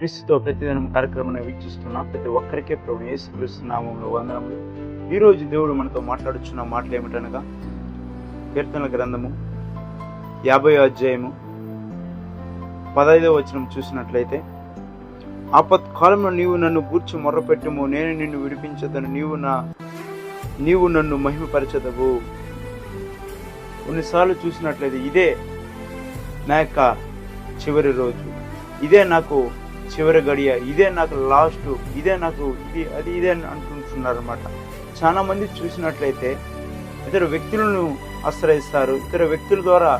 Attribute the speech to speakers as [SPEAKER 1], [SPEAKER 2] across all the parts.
[SPEAKER 1] క్రీస్తుతో ప్రతిదినం కార్యక్రమం వీక్షిస్తున్న. ప్రతి ఒక్కరికే ప్రభు యేసుక్రీస్తు నామంలో వందనములు. ఈరోజు దేవుడు మనతో మాట్లాడుచున్న మాటలు ఏమిటనగా కీర్తనల గ్రంథము యాభై అధ్యాయము పదహైదవ వచనం చూసినట్లయితే ఆపత్కాలంలో నీవు నన్ను గూర్చి మొర్రపెట్టుము నేను నిన్ను విడిపించదను నీవు నా నీవు నన్ను మహిమపరచదవు. కొన్నిసార్లు చూసినట్లయితే ఇదే నా యొక్క చివరి రోజు. ఇదే నాకు చివరి గడియ. ఇదే నాకు లాస్ట్ ఇదే నాకు ఇది అది ఇదే అని అంటుంటున్నారు అనమాట చాలా మంది చూసినట్లయితే ఇతర వ్యక్తులను ఆశ్రయిస్తారు ఇతర వ్యక్తుల ద్వారా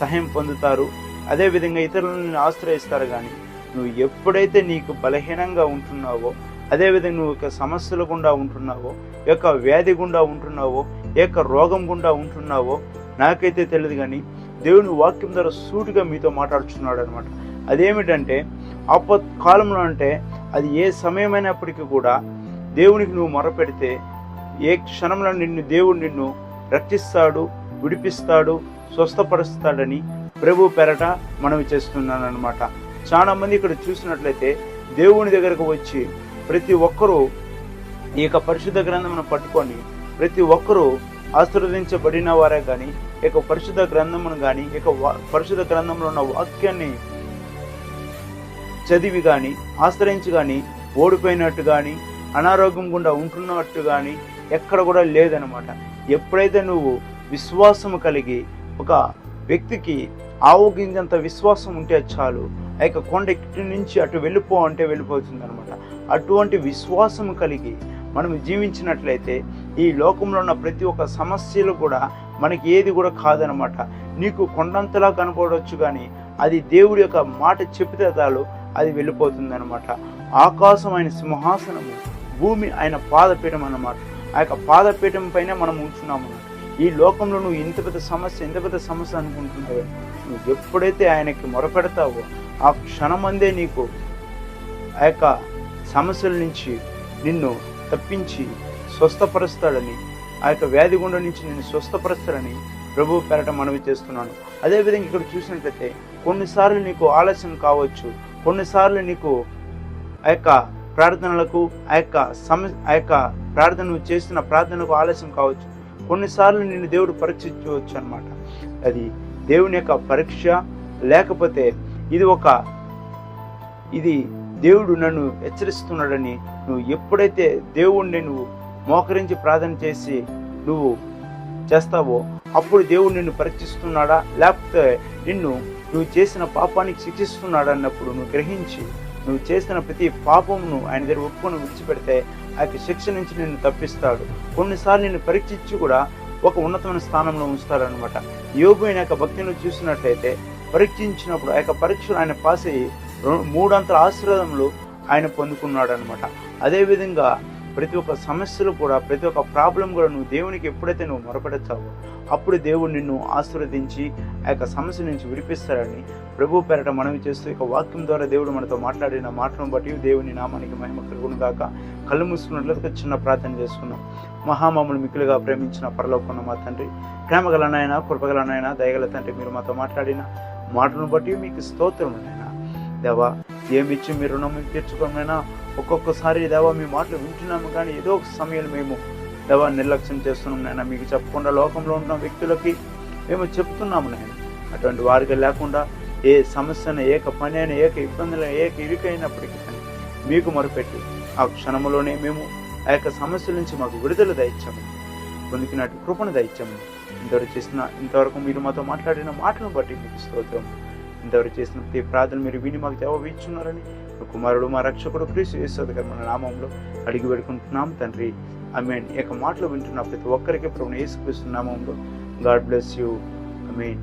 [SPEAKER 1] సహాయం పొందుతారు. అదేవిధంగా ఇతరులను ఆశ్రయిస్తారు కానీ నువ్వు ఎప్పుడైతే నీకు బలహీనంగా ఉంటున్నావో అదేవిధంగా నువ్వు యొక్క సమస్యల గుండా ఉంటున్నావో యొక్క వ్యాధి గుండా ఉంటున్నావో యొక్క రోగం గుండా ఉంటున్నావో నాకైతే తెలియదు కానీ దేవుని వాక్యం ద్వారా సూటిగా మీతో మాట్లాడుచున్నాడు అనమాట అదేమిటంటే ఆపత్ కాలంలో అంటే అది ఏ సమయమైనప్పటికీ కూడా దేవునికి నువ్వు మొరపెడితే ఏ క్షణంలో నిన్ను దేవుడు నిన్ను రక్షిస్తాడు విడిపిస్తాడు స్వస్థపరుస్తాడని ప్రభు పెరట మనవి చేస్తున్నాను అనమాట చాలా మంది ఇక్కడ చూసినట్లయితే దేవుని దగ్గరకు వచ్చి ప్రతి ఒక్కరూ ఈ యొక్క పరిశుద్ధ గ్రంథమును పట్టుకొని ప్రతి ఒక్కరూ ఆశీర్వదించబడిన వారే కానీ ఈ పరిశుద్ధ గ్రంథమును కానీ ఇక పరిశుద్ధ గ్రంథంలో ఉన్న వాక్యాన్ని చదివి కానీ ఆశ్రయించి కానీ ఓడిపోయినట్టు కానీ అనారోగ్యం గుండా ఉంటున్నట్టు కానీ ఎక్కడ కూడా లేదనమాట ఎప్పుడైతే నువ్వు విశ్వాసము కలిగి ఒక వ్యక్తికి ఆవగించంత విశ్వాసం ఉంటే చాలు ఆ యొక్క కొండ ఇటు నుంచి అటు వెళ్ళిపో అంటే వెళ్ళిపోతుంది అనమాట అటువంటి విశ్వాసం కలిగి మనం జీవించినట్లయితే ఈ లోకంలో ఉన్న ప్రతి ఒక్క సమస్యలు కూడా మనకి ఏది కూడా కాదనమాట నీకు కొండంతలా కనపడవచ్చు కానీ అది దేవుడి యొక్క మాట చెప్పితే చాలు అది వెళ్ళిపోతుంది అనమాట ఆకాశం ఆయన సింహాసనము భూమి ఆయన పాదపీఠం అన్నమాట. ఆ యొక్క పాదపీఠం పైన మనం ఉంచున్నాము ఈ లోకంలో నువ్వు ఇంత పెద్ద సమస్య ఇంత పెద్ద సమస్య అనుకుంటున్నావు. నువ్వు ఎప్పుడైతే ఆయనకి మొరపెడతావో ఆ క్షణమందే నీకు ఆ యొక్క సమస్యల నుంచి నిన్ను తప్పించి స్వస్థపరుస్తాడని ఆ యొక్క వ్యాధి గుండ నుంచి నిన్ను స్వస్థపరుస్తాడని ప్రభు పెరట మనవి చేస్తున్నాను. అదేవిధంగా ఇక్కడ చూసినట్లయితే కొన్నిసార్లు నీకు ఆలస్యం కావచ్చు. కొన్నిసార్లు నీకు ఆ యొక్క ప్రార్థనలకు ఆ యొక్క సమ ఆ యొక్క ప్రార్థన నువ్వు చేస్తున్న ప్రార్థనకు ఆలస్యం కావచ్చు. కొన్నిసార్లు నిన్ను దేవుడు పరీక్షించవచ్చు అనమాట అది దేవుని యొక్క పరీక్ష లేకపోతే ఇది ఒక ఇది దేవుడు నన్ను హెచ్చరిస్తున్నాడని నువ్వు ఎప్పుడైతే దేవుణ్ణి నువ్వు మోకరించి ప్రార్థన చేసి నువ్వు చేస్తావో అప్పుడు దేవుడు నిన్ను పరీక్షిస్తున్నాడా? లేకపోతే నిన్ను నువ్వు చేసిన పాపానికి శిక్షిస్తున్నాడు అన్నప్పుడు నువ్వు గ్రహించి నువ్వు చేసిన ప్రతి పాపమును ఆయన దగ్గర ఒప్పుకొని విడిచిపెడితే ఆ యొక్క శిక్ష నుంచి నిన్ను తప్పిస్తాడు. కొన్నిసార్లు నిన్ను పరీక్షించి కూడా ఒక ఉన్నతమైన స్థానంలో ఉంచుతాడనమాట యోగు అయిన యొక్క భక్తిని చూసినట్లయితే పరీక్షించినప్పుడు ఆ యొక్క పరీక్షలు ఆయన పాస్ అయ్యి మూడంతల ఆశీర్వాదములు ఆయన పొందుకున్నాడు అనమాట అదేవిధంగా ప్రతి ఒక్క సమస్యలు కూడా ప్రతి ఒక్క ప్రాబ్లం కూడా నువ్వు దేవునికి ఎప్పుడైతే నువ్వు మొరపెడతావో అప్పుడు దేవుడు నిన్ను ఆశీర్వదించి ఆ యొక్క సమస్య నుంచి విడిపిస్తాడని ప్రభు పేరట మనవి చేస్తూ ఇక వాక్యం ద్వారా దేవుడు మనతో మాట్లాడిన మాటలను బట్టి దేవుని నామానికి మహిమ కలుగును గాక కళ్ళు మూసుకున్నట్లయితే చిన్న ప్రార్థన చేసుకున్నాం మహామములు మిక్కులుగా ప్రేమించిన పరలోకున్న మా తండ్రి ప్రేమగల నాయన కృపగల నాయన దయగల తండ్రి మీరు మాతో మాట్లాడిన మాటలను బట్టి మీకు స్తోత్రం నాయన. దేవా ఏమిచ్చి మీరు రుణం తీర్చుకోమైనా ఒక్కొక్కసారి దేవా మీ మాటలు వింటున్నాము కానీ ఏదో ఒక సమయంలో మేము దేవా నిర్లక్ష్యం చేస్తున్నాం నాయన. మీకు చెప్పకుండా లోకంలో ఉన్న వ్యక్తులకి మేము చెప్తున్నాము నాయన. అటువంటి వారికి లేకుండా ఏ సమస్యను ఏక పని అయినా ఏక ఇబ్బందులు ఏక ఇరుకైనప్పటికీ మీకు మొరపెట్టి ఆ క్షణంలోనే మేము ఆ యొక్క సమస్యల నుంచి మాకు విడుదల దయచ్చాము పొందుకున్నట్టు కృపను దయచ్చాము ఇంతవరకు చేసిన ఇంతవరకు మీరు మాతో మాట్లాడిన మాటలను బట్టి మీకు స్తోత్రం. ఇంతవరకు చేసిన ప్రతి ప్రార్థన మీరు విని మాకు జవాబు ఇచ్చున్నారని మా కుమారుడు మా రక్షకుడు క్రీస్తు కదా మన నామంలో అడిగి పెడుకుంటున్నాం తండ్రి ఐ మీన్ ఈ యొక్క మాటలు వింటున్న ప్రతి ఒక్కరికి ప్రభు యేసుక్రీస్తు నామంలో God bless you. I mean